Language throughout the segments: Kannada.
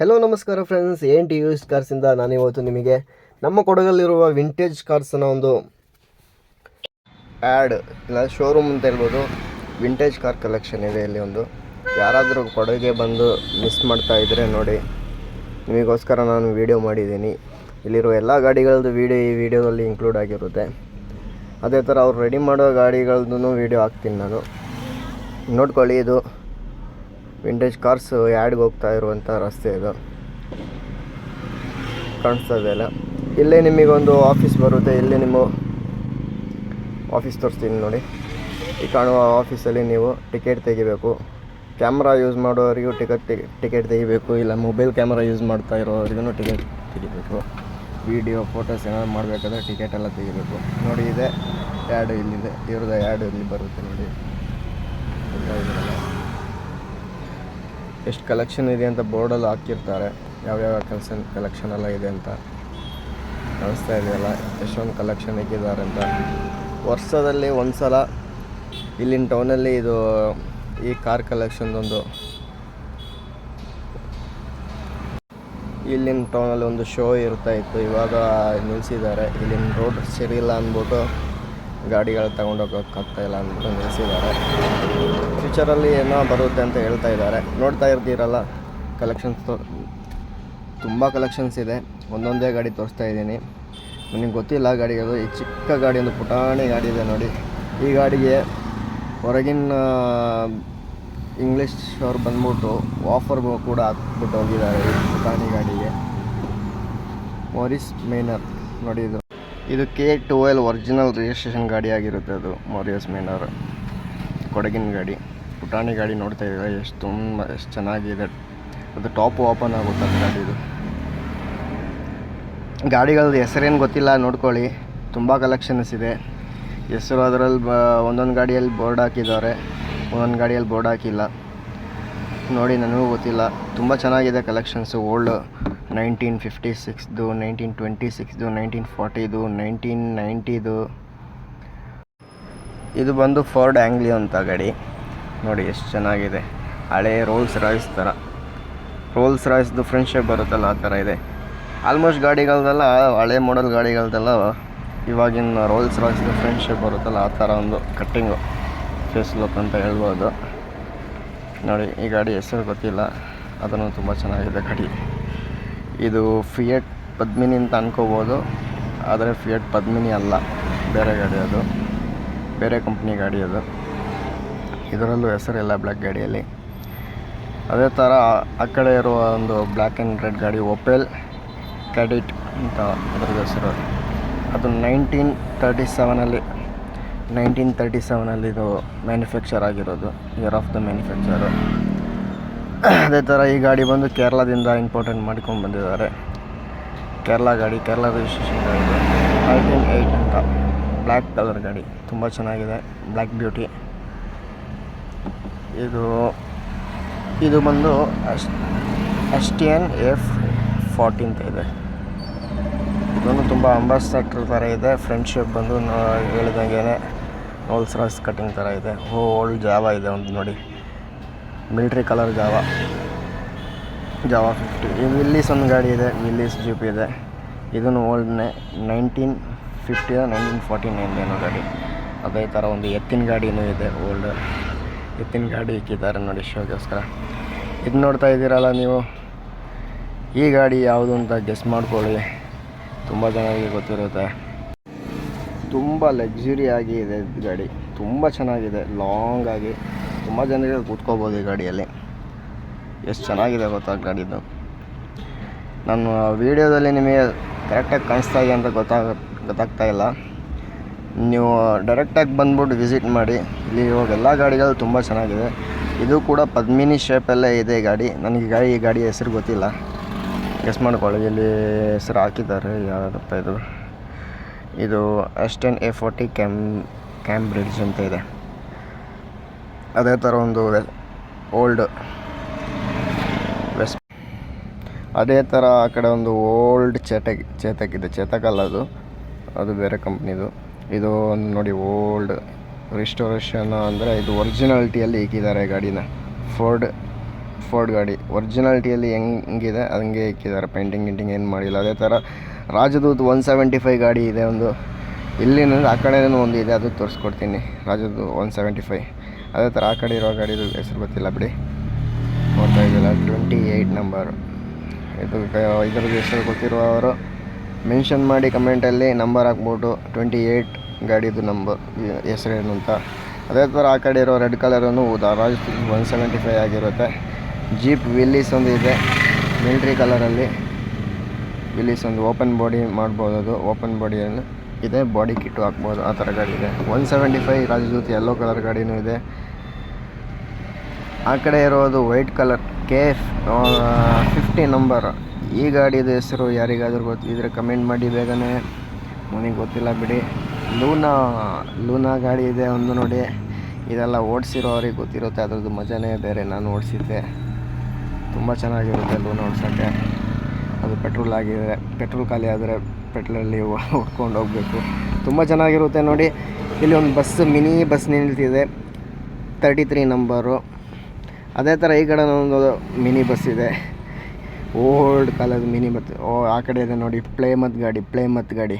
ಹೆಲೋ ನಮಸ್ಕಾರ ಫ್ರೆಂಡ್ಸ್ ಏನ್ ಟಿ ಯೂಸ್ ಕಾರ್ಸಿಂದ ನಾನಿವತ್ತು ನಿಮಗೆ ನಮ್ಮ ಕೊಡಗಲ್ಲಿರುವ ವಿಂಟೇಜ್ ಕಾರ್ಸ್ನ ಒಂದು ಆ್ಯಡ್ ಇಲ್ಲ ಶೋರೂಮ್ ಅಂತ ಹೇಳ್ಬೋದು. ವಿಂಟೇಜ್ ಕಾರ್ ಕಲೆಕ್ಷನ್ ಇದೆ ಇಲ್ಲಿ ಒಂದು. ಯಾರಾದರೂ ಕೊಡಗೆ ಬಂದು ಮಿಸ್ ಮಾಡ್ತಾ ಇದ್ದರೆ ನೋಡಿ. ನಿಮಗೋಸ್ಕರ ನಾನು ವೀಡಿಯೋ ಮಾಡಿದ್ದೀನಿ. ಇಲ್ಲಿರೋ ಎಲ್ಲ ಗಾಡಿಗಳದ್ದು ವೀಡಿಯೋ ಈ ವಿಡಿಯೋದಲ್ಲಿ ಇನ್ಕ್ಲೂಡ್ ಆಗಿರುತ್ತೆ. ಅದೇ ಥರ ಅವ್ರು ರೆಡಿ ಮಾಡೋ ಗಾಡಿಗಳದ್ದು ವೀಡಿಯೋ ಹಾಕ್ತೀನಿ ನಾನು. ನೋಡ್ಕೊಳ್ಳಿ ಇದು. ವಿಂಟೇಜ್ ಕಾರ್ಸ್ ಯಾಡ್ಗೆ ಹೋಗ್ತಾ ಇರುವಂಥ ರಸ್ತೆ ಇದು. ಕಾಣಿಸ್ತಾ ಇದೆಯಲ್ಲ ಇಲ್ಲೇ ನಿಮಗೊಂದು ಆಫೀಸ್ ಬರುತ್ತೆ. ಇಲ್ಲೇ ನಿಮ್ಮ ಆಫೀಸ್ ತೋರಿಸ್ತೀನಿ ನೋಡಿ. ಈ ಕಾಣುವ ಆಫೀಸಲ್ಲಿ ನೀವು ಟಿಕೆಟ್ ತೆಗಿಬೇಕು. ಕ್ಯಾಮ್ರಾ ಯೂಸ್ ಮಾಡೋರಿಗೂ ಟಿಕೆಟ್ ತೆಗಿ ಟಿಕೆಟ್ ತೆಗಿಬೇಕು. ಇಲ್ಲ ಮೊಬೈಲ್ ಕ್ಯಾಮ್ರಾ ಯೂಸ್ ಮಾಡ್ತಾ ಇರೋರಿಗೂ ಟಿಕೆಟ್ ತೆಗಿಬೇಕು. ವಿಡಿಯೋ ಫೋಟೋಸ್ ಏನಾದ್ರು ಮಾಡಬೇಕಾದ್ರೆ ಟಿಕೆಟ್ ಎಲ್ಲ ತೆಗಿಬೇಕು. ನೋಡಿ, ಇದೆ. ಯಾಡು ಇಲ್ಲಿದೆ. ಇವ್ರದ್ದು ಯಾಡು ಇಲ್ಲಿ ಬರುತ್ತೆ ನೋಡಿ. ಎಷ್ಟು ಕಲೆಕ್ಷನ್ ಇದೆ ಅಂತ ಬೋರ್ಡಲ್ಲಿ ಹಾಕಿರ್ತಾರೆ. ಯಾವ್ಯಾವ ಕಲೆಕ್ಷನ್ ಕಲೆಕ್ಷನ್ ಎಲ್ಲ ಇದೆ ಅಂತ ಕಾಣಿಸ್ತಾ ಇದೆಯಲ್ಲ, ಎಷ್ಟೊಂದು ಕಲೆಕ್ಷನ್ ಇಕ್ಕಿದ್ದಾರೆ ಅಂತ. ವರ್ಷದಲ್ಲಿ ಒಂದು ಸಲ ಇಲ್ಲಿನ ಟೌನಲ್ಲಿ ಇದು, ಈ ಕಾರ್ ಕಲೆಕ್ಷನ್ದೊಂದು ಇಲ್ಲಿನ ಟೌನಲ್ಲಿ ಒಂದು ಶೋ ಇರ್ತಾ ಇತ್ತು. ಇವಾಗ ನಿಲ್ಲಿಸಿದ್ದಾರೆ ಇಲ್ಲಿನ ರೋಡ್ ಸರಿ ಇಲ್ಲ ಅಂದ್ಬಿಟ್ಟು ಗಾಡಿಗಳು ತಗೊಂಡೋಗೋಕ್ಕಾಗ್ತಾ ಇಲ್ಲ ಅಂದ್ಬಿಟ್ಟು ನಿಲ್ಲಿಸಿದ್ದಾರೆ. ಫ್ಯೂಚರಲ್ಲಿ ಏನೋ ಬರುತ್ತೆ ಅಂತ ಹೇಳ್ತಾ ಇದ್ದಾರೆ. ನೋಡ್ತಾ ಇರ್ತೀರಲ್ಲ ಕಲೆಕ್ಷನ್ಸ್ ತುಂಬ ಕಲೆಕ್ಷನ್ಸ್ ಇದೆ. ಒಂದೊಂದೇ ಗಾಡಿ ತೋರಿಸ್ತಾ ಇದ್ದೀನಿ. ನಿಮಗೆ ಗೊತ್ತಿಲ್ಲ ಗಾಡಿಗಳು ಈ ಚಿಕ್ಕ ಗಾಡಿ, ಒಂದು ಪುಟಾಣಿ ಗಾಡಿ ಇದೆ ನೋಡಿ. ಈ ಗಾಡಿಗೆ ಹೊರಗಿನ ಇಂಗ್ಲೀಷ್ ಅವ್ರು ಬಂದ್ಬಿಟ್ಟು ಆಫರ್ ಕೂಡ ಹಾಕ್ಬಿಟ್ಟು ಹೋಗಿದ್ದಾರೆ ಈ ಪುಟಾಣಿ ಗಾಡಿಗೆ. ಮೋರಿಸ್ ಮೇನರ್ ನೋಡಿ ಇದು ಕೆ ಟುವೆಲ್ ಒರಿಜಿನಲ್ ರಿಜಿಸ್ಟ್ರೇಷನ್ ಗಾಡಿ ಆಗಿರುತ್ತೆ ಅದು ಮೌರ್ಯಸ್ ಮೇನರ್ ಕೊಡಗಿನ ಗಾಡಿ. ಪುಟಾಣಿ ಗಾಡಿ ನೋಡ್ತಾ ಇದ್ದೀವಿ ಎಷ್ಟು ತುಂಬ, ಎಷ್ಟು ಚೆನ್ನಾಗಿದೆ. ಅದು ಟಾಪ್ ಓಪನ್ ಆಗುತ್ತೆ ಅದು ಗಾಡಿದು ಗಾಡಿಗಳದ್ದು ಹೆಸರೇನು ಗೊತ್ತಿಲ್ಲ, ನೋಡ್ಕೊಳ್ಳಿ. ತುಂಬ ಕಲೆಕ್ಷನ್ಸ್ ಇದೆ. ಹೆಸರು ಅದರಲ್ಲಿ ಒಂದೊಂದು ಗಾಡಿಯಲ್ಲಿ ಬೋರ್ಡ್ ಹಾಕಿದ್ದಾರೆ. ಒಂದೊಂದು ಗಾಡಿಯಲ್ಲಿ ಬೋರ್ಡ್ ಹಾಕಿಲ್ಲ. ನೋಡಿ, ನನಗೂ ಗೊತ್ತಿಲ್ಲ. ತುಂಬ ಚೆನ್ನಾಗಿದೆ ಕಲೆಕ್ಷನ್ಸು ಓಲ್ಡ್ ನೈನ್ಟೀನ್ ಫಿಫ್ಟಿ ಸಿಕ್ಸ್ದು ನೈನ್ಟೀನ್ ಟ್ವೆಂಟಿ ಸಿಕ್ಸ್ದು ನೈನ್ಟೀನ್ ಫಾರ್ಟಿದು ನೈನ್ಟೀನ್ ನೈಂಟಿದು ಇದು ಬಂದು ಫೋರ್ಡ್ ಆ್ಯಂಗ್ಲಿ ಅಂತ ಗಾಡಿ. ನೋಡಿ, ಎಷ್ಟು ಚೆನ್ನಾಗಿದೆ. ಹಳೆ ರೋಲ್ಸ್ ರಾಯ್ಸ್ ಥರ ರೋಲ್ಸ್ ರಾಯ್ಸ್ದು ಫ್ರೆಂಡ್ಶಿಪ್ ಶೇಪ್ ಬರುತ್ತಲ್ಲ ಆ ಥರ ಇದೆ. ಆಲ್ಮೋಸ್ಟ್ ಗಾಡಿಗಳದೆಲ್ಲ, ಹಳೆ ಮಾಡೆಲ್ ಗಾಡಿಗಳದೆಲ್ಲ ಇವಾಗಿನ ರೋಲ್ಸ್ ರಾಯ್ಸ್ದು ಫ್ರೆಂಡ್ಶಿಪ್ ಶೇಪ್ ಬರುತ್ತಲ್ಲ ಆ ಥರ ಒಂದು ಕಟ್ಟಿಂಗು ಫೇಸ್ ಲುಕ್ ಅಂತ ಹೇಳ್ಬೋದು. ನೋಡಿ, ಈ ಗಾಡಿ ಹೆಸರು ಗೊತ್ತಿಲ್ಲ. ಅದನ್ನು ತುಂಬ ಚೆನ್ನಾಗಿದೆ ಗಾಡಿ. ಇದು ಫಿಯಟ್ ಪದ್ಮಿನಿ ಅಂತ ಅನ್ಕೋಬೋದು. ಆದರೆ ಫಿಯಟ್ ಪದ್ಮಿನಿ ಅಲ್ಲ. ಬೇರೆ ಗಾಡಿ ಅದು. ಬೇರೆ ಕಂಪ್ನಿ ಗಾಡಿ ಅದು. ಇದರಲ್ಲೂ ಹೆಸರಿಲ್ಲ ಬ್ಲ್ಯಾಕ್ ಗಾಡಿಯಲ್ಲಿ. ಅದೇ ಥರ ಆ ಕಡೆ ಇರುವ ಒಂದು ಬ್ಲ್ಯಾಕ್ ಆ್ಯಂಡ್ ರೆಡ್ ಗಾಡಿ ಒಪೆಲ್ ಕ್ಯಾಡಿಟ್ ಅಂತ ಅದ್ರದ್ದು ಹೆಸರು. ಅದು ನೈನ್ಟೀನ್ ತರ್ಟಿ ಸೆವೆನಲ್ಲಿ ನೈನ್ಟೀನ್ ತರ್ಟಿ ಸೆವೆನಲ್ಲಿ ಇದು ಮ್ಯಾನುಫ್ಯಾಕ್ಚರ್ ಆಗಿರೋದು ಇಯರ್ ಆಫ್ ದ ಮ್ಯಾನುಫ್ಯಾಕ್ಚರು ಅದೇ ಥರ ಈ ಗಾಡಿ ಬಂದು ಕೇರಳದಿಂದ ಇಂಪಾರ್ಟೆಂಟ್ ಮಾಡ್ಕೊಂಡು ಬಂದಿದ್ದಾರೆ. ಕೇರಳ ಗಾಡಿ, ಕೇರಳ ರಿಜಿಸ್ಟ್ರೇಷನ್ ಗಾಡಿ ನೈನ್ಟೀನ್ ಏಯ್ಟ್ ಅಂತ. ಬ್ಲ್ಯಾಕ್ ಕಲರ್ ಗಾಡಿ. ತುಂಬ ಚೆನ್ನಾಗಿದೆ. ಬ್ಲ್ಯಾಕ್ ಬ್ಯೂಟಿ ಇದು ಇದು ಬಂದು S T N F forty ಇದೆ. ಇದೊಂದು ತುಂಬ ಅಂಬಾಸ್ಟರ್ ಥರ ಇದೆ. ಫ್ರೆಂಡ್ಶಿಪ್ ಶೇಪ್ ಬಂದು ಹೇಳಿದಂಗೆ ರೋಲ್ಸ್ ರಾಯ್ಸ್ ಕಟಿಂಗ್ ಥರ ಇದೆ. ಓಲ್ಡ್ ಜಾವ ಇದೆ ಒಂದು ನೋಡಿ. ಮಿಲ್ಟ್ರಿ ಕಲರ್ ಜಾವ ಜಾವ ಫಿಫ್ಟಿ ವಿಲ್ಲೀಸ್ ಒಂದು ಗಾಡಿ ಇದೆ. ವಿಲ್ಲೀಸ್ ಜೀಪ್ ಇದೆ. ಇದನ್ನು ಓಲ್ಡ್ನೇ nineteen fifty nineteen forty nine ಏನೋ ಗಾಡಿ. ಅದೇ ಥರ ಒಂದು ಎತ್ತಿನ ಗಾಡಿನೂ ಇದೆ ಓಲ್ಡ್ ಎತ್ತಿನ ಗಾಡಿ ಇಕ್ಕಿದ್ದಾರೆ ನೋಡಿ ಶೋಗೋಸ್ಕರ. ಇದು ನೋಡ್ತಾ ಇದ್ದೀರಲ್ಲ ನೀವು? ಈ ಗಾಡಿ ಯಾವುದು ಅಂತ ಗೆಸ್ ಮಾಡ್ಕೊಳ್ಳಿ. ತುಂಬ ಜನರಿಗೆ ಗೊತ್ತಿರುತ್ತೆ. ತುಂಬ ಲಕ್ಸುರಿ ಆಗಿ ಇದೆ ಗಾಡಿ. ತುಂಬ ಚೆನ್ನಾಗಿದೆ. ಲಾಂಗ್ ಆಗಿ. ತುಂಬ ಜನರಿಗೆ ಕೂತ್ಕೋಬೋದು ಈ ಗಾಡಿಯಲ್ಲಿ. ಎಷ್ಟು ಚೆನ್ನಾಗಿದೆ ಗೊತ್ತಾ ಗಾಡಿದು. ನಾನು ವೀಡಿಯೋದಲ್ಲಿ ನಿಮಗೆ ಕರೆಕ್ಟಾಗಿ ಕಾಣಿಸ್ತಾ ಇದೆ ಅಂತ ಗೊತ್ತಾಗ ಗೊತ್ತಾಗ್ತಾ ಇಲ್ಲ. ನೀವು ಡೈರೆಕ್ಟಾಗಿ ಬಂದ್ಬಿಟ್ಟು ವಿಸಿಟ್ ಮಾಡಿ. ಇಲ್ಲಿ ಇವಾಗ ಎಲ್ಲ ಗಾಡಿಗಳು ತುಂಬ ಚೆನ್ನಾಗಿದೆ. ಇದು ಕೂಡ ಪದ್ಮಿನಿ ಶೇಪಲ್ಲೇ ಇದೆ ಗಾಡಿ. ನನಗೆ ಗಾಡಿ, ಈ ಗಾಡಿ ಹೆಸರು ಗೊತ್ತಿಲ್ಲ. ಗೆಸ್ ಮಾಡ್ಕೊಳ್ಳಿ. ಇಲ್ಲಿ ಹೆಸರು ಹಾಕಿದ್ದಾರೆ. ಯಾರಪ್ಪ ಇದು? ಇದು Austin A forty cam Cambridge ಅಂತ ಇದೆ. ಅದೇ ಥರ ಒಂದು ಓಲ್ಡ್ ವೆಸ್ ಅದೇ ಥರ ಆ ಕಡೆ ಒಂದು ಓಲ್ಡ್ ಚೇತಕ್ ಚೇತಕ್ ಇದೆ ಚೇತಕ್ ಅಲ್ಲ ಅದು. ಅದು ಬೇರೆ ಕಂಪ್ನಿದು ಇದು ಒಂದು ನೋಡಿ ಓಲ್ಡ್ ರಿಸ್ಟೋರೇಷನ್ ಅಂದರೆ ಇದು ಒರಿಜಿನಾಲಿಟಿಯಲ್ಲಿ ಇಕ್ಕಿದ್ದಾರೆ ಗಾಡಿನ. ಫೋರ್ಡ್ ಫೋರ್ಡ್ ಗಾಡಿ. ಒರಿಜಿನಾಲಿಟಿಯಲ್ಲಿ ಹೆಂಗಿದೆ? ಹಂಗೆ ಇಕ್ಕಿದ್ದಾರೆ. ಪೇಂಟಿಂಗ್ ಗಿಂಟಿಂಗ್ ಏನು ಮಾಡಿಲ್ಲ. ಅದೇ ಥರ ರಾಜದೂತ್ ಒನ್ ಸೆವೆಂಟಿ ಫೈವ್ ಗಾಡಿ ಇದೆ ಒಂದು. ಇಲ್ಲಿನ ಆ ಕಡೆನೂ ಒಂದು ಇದೆ, ಅದು ತೋರಿಸ್ಕೊಡ್ತೀನಿ. ರಾಜದು ಒನ್ ಸೆವೆಂಟಿ ಫೈವ್ ಅದೇ ಥರ ಆ ಕಡೆ ಇರೋ ಗಾಡಿದು ಹೆಸರು ಗೊತ್ತಿಲ್ಲ, ಬಿಡಿ. ನೋಡ್ತಾ ಇದ್ದಿಲ್ಲ ಟ್ವೆಂಟಿ ಏಯ್ಟ್ ನಂಬರು ಇದು, ಇದ್ರದ್ದು ಹೆಸರು ಗೊತ್ತಿರುವವರು ಮೆನ್ಷನ್ ಮಾಡಿ ಕಮೆಂಟಲ್ಲಿ ನಂಬರ್ ಹಾಕ್ಬಿಟ್ಟು ಟ್ವೆಂಟಿ ಏಯ್ಟ್ ಗಾಡಿದು ನಂಬರ್ ಹೆಸರೇನು ಅಂತ. ಅದೇ ಥರ ಆ ಕಡೆ ಇರೋ ರೆಡ್ ಕಲರನ್ನು ರಾಜ್ ಒನ್ ಸೆವೆಂಟಿ ಫೈವ್ ಆಗಿರುತ್ತೆ. ಜೀಪ್ ವಿಲ್ಲೀಸ್ ಒಂದು ಇದೆ ಮಿಲ್ಟ್ರಿ ಕಲರಲ್ಲಿ ವಿಲ್ಲೀಸ್ ಒಂದು ಓಪನ್ ಬಾಡಿ ಮಾಡ್ಬೋದು ಅದು ಓಪನ್ ಬಾಡಿಯನ್ನು ಇದೆ ಬಾಡಿ ಕಿಟ್ಟು ಹಾಕ್ಬೋದು, ಆ ಥರ ಗಾಡಿ ಇದೆ. One seventy five Rajdoot yellow colour ಗಾಡಿನೂ ಇದೆ. ಆ ಕಡೆ ಇರೋದು white colour K F fifty number ಈ ಗಾಡಿದು ಹೆಸರು ಯಾರಿಗಾದರೂ ಗೊತ್ತು ಇದ್ರೆ ಕಮೆಂಟ್ ಮಾಡಿ ಬೇಗನೆ. ನನಗೆ ಗೊತ್ತಿಲ್ಲ ಬಿಡಿ. ಲೂನಾ ಲೂನಾ ಗಾಡಿ ಇದೆ ಒಂದು ನೋಡಿ. ಇದೆಲ್ಲ ಓಡಿಸಿರೋರಿಗೆ ಗೊತ್ತಿರುತ್ತೆ, ಅದ್ರದ್ದು ಮಜಾನೇ ಬೇರೆ. ನಾನು ಓಡಿಸಿದ್ದೆ. ತುಂಬ ಚೆನ್ನಾಗಿರುತ್ತೆ ಲೂನಾ ಓಡ್ಸೋಕ್ಕೆ. ಅದು ಪೆಟ್ರೋಲ್ ಆಗಿದೆ. ಪೆಟ್ರೋಲ್ ಖಾಲಿ ಆದರೆ ಪೆಟ್ರೋಲಲ್ಲಿ ಹೊಡ್ಕೊಂಡು ಹೋಗಬೇಕು. ತುಂಬ ಚೆನ್ನಾಗಿರುತ್ತೆ ನೋಡಿ. ಇಲ್ಲಿ ಒಂದು ಬಸ್, ಮಿನಿ ಬಸ್ ನಿಲ್ತಿದೆ. ತರ್ಟಿ ತ್ರೀ ನಂಬರು ಅದೇ ಥರ ಈ ಕಡೆ ಒಂದು ಮಿನಿ ಬಸ್ ಇದೆ. ಓಲ್ಡ್ ಕಾಲದ ಮಿನಿ ಬಸ್. ಓ, ಆ ಕಡೆ ಇದೆ ನೋಡಿ. ಪ್ಲೇ ಮತ್ ಗಾಡಿ, ಪ್ಲೇ ಮತ್ ಗಾಡಿ.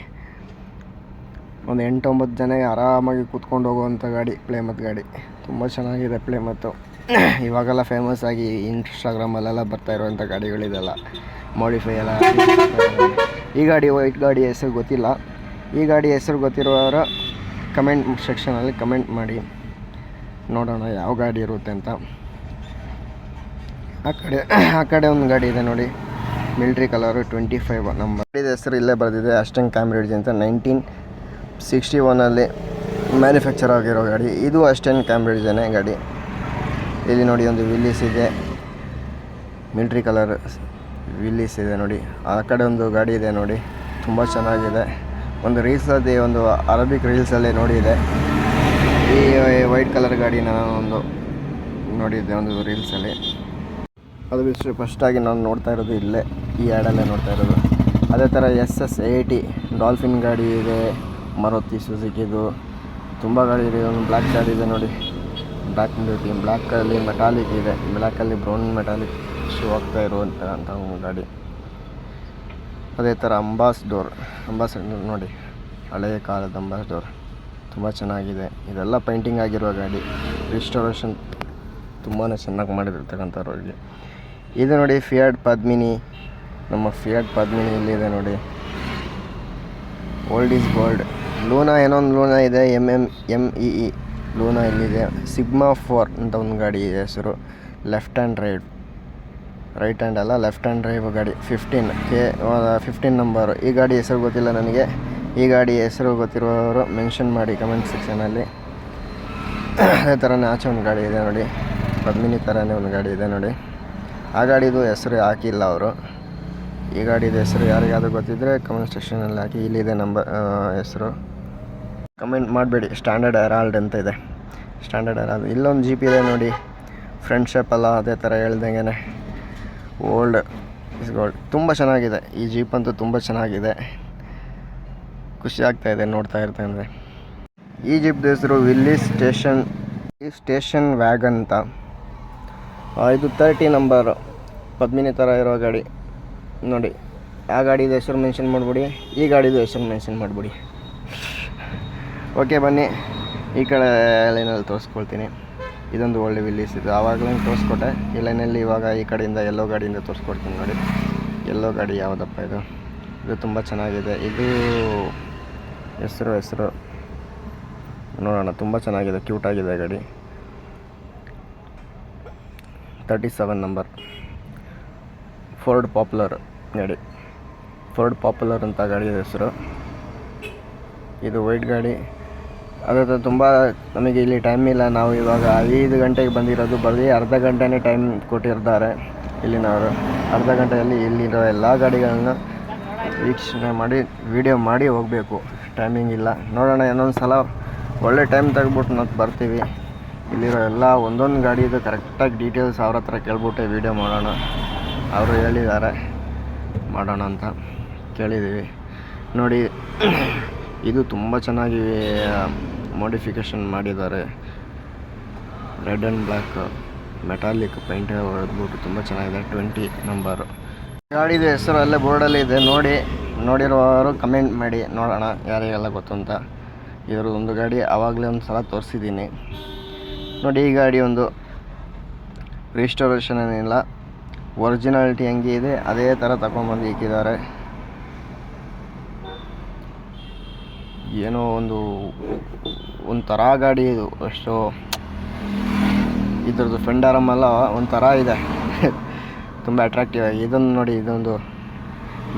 ಒಂದು ಎಂಟೊಂಬತ್ತು ಜನ ಆರಾಮಾಗಿ ಕೂತ್ಕೊಂಡು ಹೋಗುವಂಥ ಗಾಡಿ, ಪ್ಲೇ ಮತ್ ಗಾಡಿ. ತುಂಬ ಚೆನ್ನಾಗಿದೆ ಪ್ಲೇಮತ್ತು ಇವಾಗೆಲ್ಲ ಫೇಮಸ್ ಆಗಿ ಇನ್ಸ್ಟಾಗ್ರಾಮಲ್ಲೆಲ್ಲ ಬರ್ತಾ ಇರುವಂಥ ಗಾಡಿಗಳಿದೆಲ್ಲ. ಮಾಡಿಫೈ ಎಲ್ಲ ಈ ಗಾಡಿ ವೈಟ್ ಗಾಡಿ ಹೆಸರು ಗೊತ್ತಿಲ್ಲ. ಈ ಗಾಡಿ ಹೆಸರು ಗೊತ್ತಿರುವವರು ಕಮೆಂಟ್ ಸೆಕ್ಷನಲ್ಲಿ ಕಮೆಂಟ್ ಮಾಡಿ. ನೋಡೋಣ ಯಾವ ಗಾಡಿ ಇರುತ್ತೆ ಅಂತ. ಆ ಕಡೆ ಆ ಕಡೆ ಒಂದು ಗಾಡಿ ಇದೆ ನೋಡಿ. ಮಿಲ್ಟ್ರಿ ಕಲರು ಟ್ವೆಂಟಿ ಫೈವ್ ನಮ್ಮ ಗಾಡಿದ ಹೆಸರು ಇಲ್ಲೇ ಬರೆದಿದೆ ಅಷ್ಟೇ ಕ್ಯಾಮ್ರಿಡ್ಜ್ ಅಂತ ನೈನ್ಟೀನ್ ಸಿಕ್ಸ್ಟಿ ಒನ್ನಲ್ಲಿ ಮ್ಯಾನುಫ್ಯಾಕ್ಚರ್ ಆಗಿರೋ ಗಾಡಿ. ಇದು ಅಸ್ಟನ್ ಕ್ಯಾಮ್ರಿಡ್ಜೇನೆ ಗಾಡಿ. ಇಲ್ಲಿ ನೋಡಿ ಒಂದು ವಿಲ್ಲೀಸ್ ಇದೆ. ಮಿಲ್ಟ್ರಿ ಕಲರ್ ವಿಲ್ಲೀಸ್ ಇದೆ ನೋಡಿ. ಆ ಕಡೆ ಒಂದು ಗಾಡಿ ಇದೆ ನೋಡಿ. ತುಂಬ ಚೆನ್ನಾಗಿದೆ. ಒಂದು ರೀಲ್ಸಲ್ಲಿ ಒಂದು ಅರಬಿಕ್ ರೀಲ್ಸಲ್ಲಿ ನೋಡಿದೆ ಈ ವೈಟ್ ಕಲರ್ ಗಾಡಿನ ನಾನು ಒಂದು ನೋಡಿದ್ದೆ ಒಂದು ರೀಲ್ಸಲ್ಲಿ ಅದು ಬಿಟ್ಟು ಫಸ್ಟಾಗಿ ನಾನು ನೋಡ್ತಾ ಇರೋದು ಇಲ್ಲೇ, ಈ ಆ್ಯಡಲ್ಲೇ ನೋಡ್ತಾ ಇರೋದು. ಅದೇ ಥರ ಎಸ್ ಎಸ್ ಏಯ್ಟಿ ಡಾಲ್ಫಿನ್ ಗಾಡಿ ಇದೆ ಮರುತಿ ಸುಜುಕಿದು ತುಂಬ ಗಾಡಿ ಇದೆ, ಒಂದು ಬ್ಲ್ಯಾಕ್ ಗಾಡಿ ಇದೆ ನೋಡಿ. ಬ್ಲ್ಯಾಕ್ ಬ್ಯೂಟಿ ಬ್ಲ್ಯಾಕಲ್ಲಿ ಮೆಟಾಲಿಕ್ ಇದೆ. ಬ್ಲ್ಯಾಕಲ್ಲಿ ಬ್ರೌನ್ ಮೆಟಾಲಿಕ್ ಶೂ ಆಗ್ತಾ ಇರುವಂಥ ಅಂತ ಗಾಡಿ. ಅದೇ ಥರ ಅಂಬಾಸ್ ಡೋರ್ ಅಂಬಾಸ್ ನೋಡಿ ಹಳೆಯ ಕಾಲದ ಅಂಬಾಸ್ ಡೋರ್ ತುಂಬ ಚೆನ್ನಾಗಿದೆ. ಇದೆಲ್ಲ ಪೇಂಟಿಂಗ್ ಆಗಿರುವ ಗಾಡಿ. ರಿಸ್ಟೋರೇಷನ್ ತುಂಬಾ ಚೆನ್ನಾಗಿ ಮಾಡಿರ್ತಕ್ಕಂಥವ್ರಿಗೆ. ಇದು ನೋಡಿ ಫಿಯಾಡ್ ಪದ್ಮಿನಿ ನಮ್ಮ ಫಿಯಾಡ್ ಪದ್ಮಿನಿ ಇಲ್ಲಿದೆ ನೋಡಿ. ಓಲ್ಡ್ ಈಸ್ ಗೋಲ್ಡ್ ಲೂನಾ ಏನೋ ಒಂದು ಲೂನಾ ಇದೆ. M M M E E Luna ಇಲ್ಲಿದೆ ಸಿಗ್ಮಾ ಫೋರ್ ಅಂತ ಒಂದು ಗಾಡಿ ಇದೆ ಹೆಸರು. Left and ride right hand ಅಲ್ಲ, ಲೆಫ್ಟ್ ಆ್ಯಂಡ್ ಡ್ರೈವ್ ಗಾಡಿ. ಫಿಫ್ಟೀನ್. K fifteen number. ಈ ಗಾಡಿ ಹೆಸರು ಗೊತ್ತಿಲ್ಲ ನನಗೆ. ಈ ಗಾಡಿ ಹೆಸರು ಗೊತ್ತಿರುವವರು ಮೆನ್ಷನ್ ಮಾಡಿ ಕಮೆಂಟ್ ಸೆಕ್ಷನಲ್ಲಿ ಅದೇ ಥರನೇ ಆಚೆ ಒಂದು ಗಾಡಿ ಇದೆ ನೋಡಿ. ಪದ್ಮಿನಿ ಥರನೇ ಒಂದು ಗಾಡಿ ಇದೆ ನೋಡಿ. ಆ ಗಾಡಿದು ಹೆಸರು ಹಾಕಿಲ್ಲ ಅವರು. ಈ ಗಾಡಿದು ಹೆಸರು ಯಾರಿಗಾದ್ರೂ ಗೊತ್ತಿದ್ದರೆ ಕಮೆಂಟ್ ಸೆಕ್ಷನಲ್ಲಿ ಹಾಕಿ. ಇಲ್ಲಿದೆ ನಂಬರ್ ಹೆಸರು. ಕಮೆಂಟ್ ಮಾಡಬೇಡಿ. ಸ್ಟ್ಯಾಂಡರ್ಡ್ ಹೆರಾಲ್ಡ್ ಅಂತ ಇದೆ. ಸ್ಟ್ಯಾಂಡರ್ಡ್ ಹೆರಾಲ್ಡ್ ಇಲ್ಲೊಂದು ಜೀಪ್ ಇದೆ ನೋಡಿ. ಫ್ರೆಂಡ್ಶಿಪ್ ಶೇಪ್ ಎಲ್ಲ ಅದೇ ಥರ ಹೇಳ್ದಂಗೆ ಓಲ್ಡ್ ಇಸ್ ಗೋಲ್ಡ್ ತುಂಬ ಚೆನ್ನಾಗಿದೆ. ಈ ಜೀಪ್ ಅಂತೂ ತುಂಬ ಚೆನ್ನಾಗಿದೆ. ಖುಷಿ ಆಗ್ತಾ ಇದೆ ನೋಡ್ತಾ ಇರ್ತಂದರೆ ಈ ಜೀಪ್ ಹೆಸರು ವಿಲ್ಲಿ ಸ್ಟೇಷನ್ ಈ ಸ್ಟೇಷನ್ ವ್ಯಾಗನ್ ಅಂತ. ಇದು ತರ್ಟಿ ನಂಬರು ಪದ್ಮಿನಿ ಥರ ಇರೋ ಗಾಡಿ. ನೋಡಿ, ಆ ಗಾಡಿದು ಹೆಸರು ಮೆನ್ಷನ್ ಮಾಡಿಬಿಡಿ. ಈ ಗಾಡಿದು ಹೆಸರು ಮೆನ್ಷನ್ ಮಾಡಿಬಿಡಿ. ಓಕೆ, ಬನ್ನಿ. ಈ ಕಡೆ ಲೈನಲ್ಲಿ ತೋರಿಸ್ಕೊಳ್ತೀನಿ. ಇದೊಂದು ಒಳ್ಳೆ ವಿಲ್ಲೀಸ್ ಇದು. ಆವಾಗಲೂ ತೋರಿಸ್ಕೊಟ್ಟೆ. ಈ ಲೈನಲ್ಲಿ ಇವಾಗ ಈ ಕಡೆಯಿಂದ ಎಲ್ಲೋ ಗಾಡಿಯಿಂದ ತೋರಿಸ್ಕೊಡ್ತೀನಿ ನೋಡಿ. ಎಲ್ಲೋ ಗಾಡಿ ಯಾವುದಪ್ಪ ಇದು? ಇದು ತುಂಬ ಚೆನ್ನಾಗಿದೆ. ಇದು ಹೆಸರು ಹೆಸರು. ನೋಡೋಣ, ತುಂಬ ಚೆನ್ನಾಗಿದೆ. ಕ್ಯೂಟ್ ಆಗಿದೆ ಗಾಡಿ. Thirty seven number. Ford popular ಗಾಡಿ. ಫೋರ್ಡ್ ಪಾಪ್ಯುಲರ್ ಅಂತ ಗಾಡಿ ಹೆಸರು. ಇದು ವೈಟ್ ಗಾಡಿ. ಅದೇ ಥರ ತುಂಬ ನಮಗೆ ಇಲ್ಲಿ ಟೈಮ್ ಇಲ್ಲ. ನಾವು ಇವಾಗ ಐದು ಗಂಟೆಗೆ ಬಂದಿರೋದು. ಬರೀ ಅರ್ಧ ಗಂಟೆನೇ ಟೈಮ್ ಕೊಟ್ಟಿರ್ತಾರೆ ಇಲ್ಲಿನವರು. ಅರ್ಧ ಗಂಟೆಯಲ್ಲಿ ಇಲ್ಲಿರೋ ಎಲ್ಲ ಗಾಡಿಗಳನ್ನು ವೀಕ್ಷಣೆ ಮಾಡಿ ವೀಡಿಯೋ ಮಾಡಿ ಹೋಗಬೇಕು. ಟೈಮಿಂಗ್ ಇಲ್ಲ. ನೋಡೋಣ, ಇನ್ನೊಂದು ಸಲ ಒಳ್ಳೆ ಟೈಮ್ ತೆಗೆದ್ಬಿಟ್ಟು ನಾವು ಬರ್ತೀವಿ. ಇಲ್ಲಿರೋ ಎಲ್ಲ ಒಂದೊಂದು ಗಾಡಿದು ಕರೆಕ್ಟಾಗಿ ಡೀಟೇಲ್ಸ್ ಅವ್ರ ಹತ್ರ ಕೇಳ್ಬಿಟ್ಟು ವಿಡಿಯೋ ಮಾಡೋಣ. ಅವರು ಹೇಳಿದ್ದಾರೆ. ಮಾಡೋಣ ಅಂತ ಕೇಳಿದ್ದೀವಿ. ನೋಡಿ ಇದು ತುಂಬ ಚೆನ್ನಾಗಿ ಮಾಡಿಫಿಕೇಶನ್ ಮಾಡಿದ್ದಾರೆ. Red and black metallic paint ಹೊಡೆದ್ಬಿಟ್ಟು ತುಂಬ ಚೆನ್ನಾಗಿದೆ. ಟ್ವೆಂಟಿ ನಂಬರು ಗಾಡಿದು ಹೆಸರು ಅಲ್ಲೇ ಬೋರ್ಡಲ್ಲಿ ಇದೆ. ನೋಡಿ, ನೋಡಿರೋರು ಕಮೆಂಟ್ ಮಾಡಿ, ನೋಡೋಣ, ಯಾರಿಗೆಲ್ಲ ಗೊತ್ತು ಅಂತ. ಇದ್ರದ್ದು ಒಂದು ಗಾಡಿ ಆವಾಗಲೇ ಒಂದು ಸಲ ತೋರಿಸಿದ್ದೀನಿ. ನೋಡಿ, ಈ ಗಾಡಿ ಒಂದು ರಿಸ್ಟೋರೇಷನ್ ಏನಿಲ್ಲ. ಒರಿಜಿನಾಲಿಟಿ ಹೆಂಗೆ ಇದೆ, ಅದೇ ಥರ ತಗೊಂಡ್ಬಂದು ಇಕ್ಕಿದ್ದಾರೆ. ಏನೋ ಒಂದು ಒಂಥರ ಗಾಡಿ ಇದು, ಅಷ್ಟು, ಇದ್ರದ್ದು ಫೆಂಡಾರಮ್ ಎಲ್ಲ ಒಂಥರ ಇದೆ. ತುಂಬ ಅಟ್ರಾಕ್ಟಿವ್ ಆಗಿ ಇದನ್ನು ನೋಡಿ, ಇದೊಂದು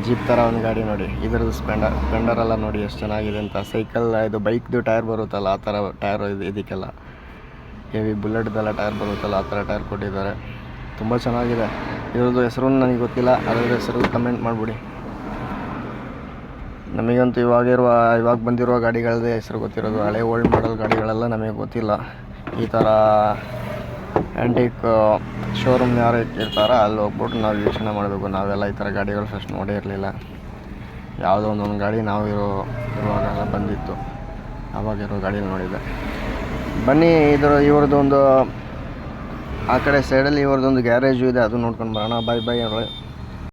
ಜೀಪ್ ಥರ ಒಂದು ಗಾಡಿ ನೋಡಿ, ಇದ್ರದ್ದು ಸ್ಪೆಂಡರ್ ಸ್ಪೆಂಡರೆಲ್ಲ ನೋಡಿ ಎಷ್ಟು ಚೆನ್ನಾಗಿದೆ ಅಂತ. ಸೈಕಲ್ ಇದು ಬೈಕ್ದು ಟೈರ್ ಬರುತ್ತಲ್ಲ, ಆ ಥರ ಟೈರ್ ಇದು, ಇದಕ್ಕೆಲ್ಲ. ಹೆವಿ ಬುಲೆಟ್ದೆಲ್ಲ ಟೈರ್ ಬರುತ್ತಲ್ಲ, ಆ ಥರ ಟೈರ್ ಕೊಟ್ಟಿದ್ದಾರೆ. ತುಂಬ ಚೆನ್ನಾಗಿದೆ. ಇದ್ರದ್ದು ಹೆಸರು ನನಗೆ ಗೊತ್ತಿಲ್ಲ ಅದರ ಹೆಸರು ಕಮೆಂಟ್ ಮಾಡಿಬಿಡಿ. ನಮಗಂತೂ ಇವಾಗಿರುವ, ಇವಾಗ ಬಂದಿರುವ ಗಾಡಿಗಳದ್ದೇ ಹೆಸರು ಗೊತ್ತಿರೋದು. ಹಳೆ ಓಲ್ಡ್ ಮಾಡಲ್ ಗಾಡಿಗಳೆಲ್ಲ ನಮಗೆ ಗೊತ್ತಿಲ್ಲ. ಈ ಥರ ಆ್ಯಂಟಿಕ್ ಶೋರೂಮ್ ಯಾರು ಇಟ್ಟಿರ್ತಾರೋ, ಅಲ್ಲಿ ಹೋಗ್ಬಿಟ್ಟು ನಾವು ವೀಕ್ಷಣೆ ಮಾಡಬೇಕು. ನಾವೆಲ್ಲ ಈ ಥರ ಗಾಡಿಗಳು ಫಸ್ಟ್ ನೋಡೇ ಇರಲಿಲ್ಲ. ಯಾವುದೋ ಒಂದೊಂದು ಗಾಡಿ ನಾವು ಇರೋ ಇರುವಾಗೆಲ್ಲ ಬಂದಿತ್ತು. ಆವಾಗಿರೋ ಗಾಡಿ ನೋಡಿದೆ ಬನ್ನಿ, ಇದ್ರ, ಇವ್ರದ್ದು ಒಂದು, ಆ ಕಡೆ ಸೈಡಲ್ಲಿ ಇವ್ರದ್ದೊಂದು ಗ್ಯಾರೇಜು ಇದೆ, ಅದು ನೋಡ್ಕೊಂಡು ಬರೋಣ. ಬಾಯ್ ಬಾಯ್ ಅವಳೆ